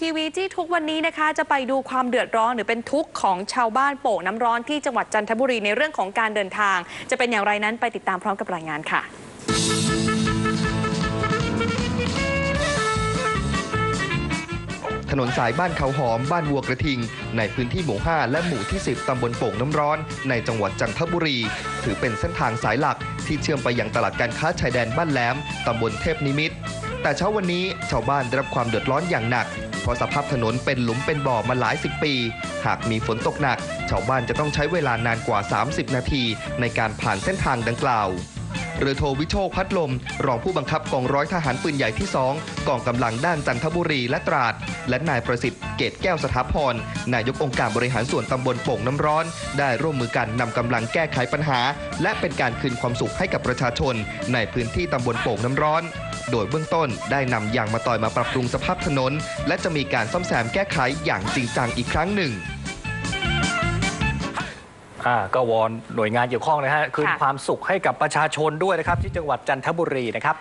ทีวีจี้ทุกวันนี้นะคะ จะไปดูความเดือดร้อนหรือเป็นทุกข์ของชาวบ้านโป่งน้ำร้อนที่จังหวัดจันทบุรีในเรื่องของการเดินทาง จะเป็นอย่างไรนั้นไปติดตามพร้อมกับรายงานค่ะถนนสายบ้านเขาหอมบ้านวัวกระทิง ในพื้นที่หมู่ 5 และหมู่ที่ 10 ตำบลโป่งน้ำร้อน ในจังหวัดจันทบุรี ถือเป็นเส้นทางสายหลักที่เชื่อมไปยังตลาดการค้าชายแดนบ้านแหลม ตำบลเทพนิมิตร แต่เช้าวันนี้ชาวบ้านได้รับความเดือดร้อนอย่างหนัก เพราะสภาพถนนเป็นหลุมเป็นบ่อมาหลายสิบปี หากมีฝนตกหนัก ชาวบ้านจะต้องใช้เวลานานกว่า 30 นาทีในการผ่านเส้นทางดังกล่าวเรือโทวิโชคพัดลม รองผู้บังคับกองร้อยทหารปืนใหญ่ที่ 2 กองกำลังด้านจันทบุรีและตราด และนายประสิทธิ์เกตแก้วสถาพร นายกองค์การบริหารส่วนตำบลโป่งน้ำร้อน ได้ร่วมมือกันนำกำลังแก้ไขปัญหา และเป็นการคืนความสุขให้กับประชาชน ในพื้นที่ตำบลโป่งน้ำร้อน โดยเบื้องต้นได้นำยางมาต่อยมาปรับปรุงสภาพถนน และจะมีการซ่อมแซมแก้ไขอย่างจริงจังอีกครั้งหนึ่งอ่าก็วอนหน่วยงานเกี่ยวข้องนะฮะคืนค่ะ ความสุขให้กับประชาชนด้วยนะครับ ที่จังหวัดจันทบุรีนะครับ